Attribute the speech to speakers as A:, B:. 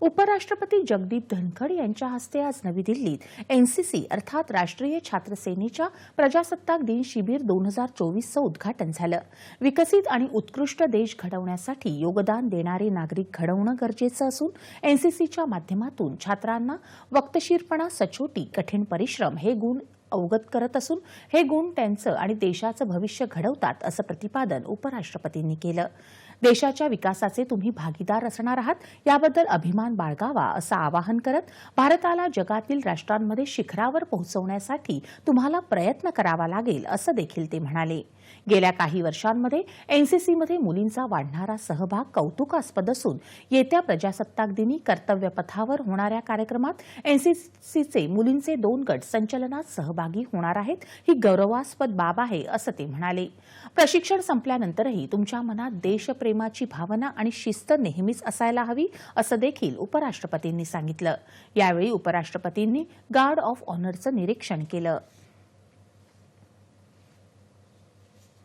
A: उपराष्ट्रपती जगदीप धनखड यांच्या हस्ते आज नवी दिल्लीत एनसीसी अर्थात राष्ट्रीय छात्र सेनेच्या प्रजासत्ताक दिन शिबिर दोन हजार चोवीसचं उद्घाटन झालं. विकसित आणि उत्कृष्ट देश घडवण्यासाठी योगदान देणारे नागरिक घडवणं गरजेचं असून एनसीसीच्या माध्यमातून छात्रांना वक्तशीरपणा सचोटी कठीण परिश्रम हे गुण अवगत करत असून हे गुण त्यांचं आणि देशाचं भविष्य घडवतात असं प्रतिपादन उपराष्ट्रपतींनी केलं. देशाच्या विकासाचे तुम्ही भागीदार असणार आहात याबद्दल अभिमान बाळगावा असं आवाहन करत भारताला जगातील राष्ट्रांमध्ये शिखरावर पोहोचवण्यासाठी तुम्हाला प्रयत्न करावा लागेल असं देखील ते म्हणाले. गेल्या काही वर्षांमध्ये एनसीसीमध्ये मुलींचा वाढणारा सहभाग कौतुकास्पद असून येत्या प्रजासत्ताक दिनी कर्तव्यपथावर होणाऱ्या कार्यक्रमात एनसीसीचे मुलींचे दोन गट संचलनात सहभागी होणार आहेत ही गौरवास्पद बाब आहे असं ते म्हणाले. प्रशिक्षण संपल्यानंतरही तुमच्या मनात देशप्रेम देशप्रेमाची भावना आणि शिस्त नेहमीच असायला हवी असं देखील उपराष्ट्रपतींनी सांगितलं. यावेळी उपराष्ट्रपतींनी गार्ड ऑफ ऑनरचं निरीक्षण केलं.